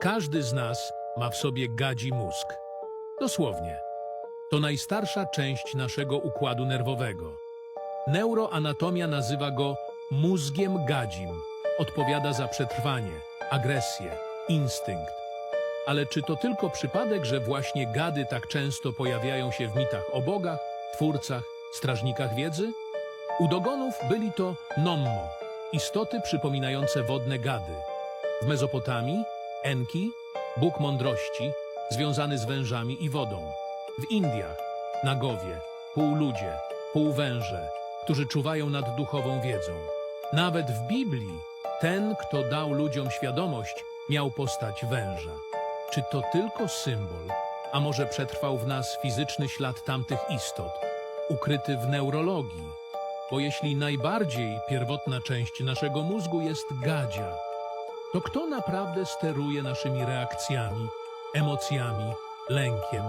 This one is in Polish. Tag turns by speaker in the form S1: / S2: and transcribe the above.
S1: Każdy z nas ma w sobie gadzi mózg. Dosłownie. To najstarsza część naszego układu nerwowego. Neuroanatomia nazywa go mózgiem gadzim. Odpowiada za przetrwanie, agresję, instynkt. Ale czy to tylko przypadek, że właśnie gady tak często pojawiają się w mitach o bogach, twórcach, strażnikach wiedzy? U dogonów byli to nommo, istoty przypominające wodne gady. W Mezopotamii Enki, Bóg mądrości, związany z wężami i wodą. W Indiach Nagowie, półludzie, półwęże, którzy czuwają nad duchową wiedzą. Nawet w Biblii ten, kto dał ludziom świadomość, miał postać węża. Czy to tylko symbol, a może przetrwał w nas fizyczny ślad tamtych istot, ukryty w neurologii? Bo jeśli najbardziej pierwotna część naszego mózgu jest gadzia, to kto naprawdę steruje naszymi reakcjami, emocjami, lękiem